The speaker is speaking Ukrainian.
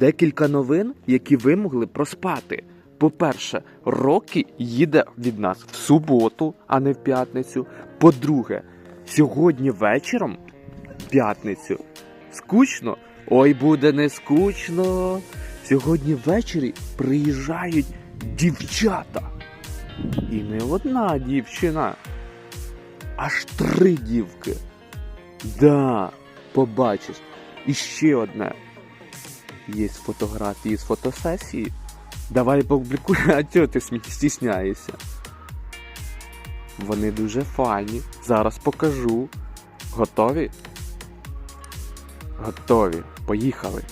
декілька новин, які ви могли проспати. По-перше, Рокі їде від нас в суботу, а не в п'ятницю. По-друге, сьогодні вечором, в п'ятницю, скучно? Ой, буде не скучно. Сьогодні ввечері приїжджають дівчата. І не одна дівчина, аж три дівки. Да, побачиш. І ще одне. Є фотографії з фотосесії. Давай публікуй, а чого ти стісняєшся? Вони дуже файні. Зараз покажу. Готові? Готові. Поїхали.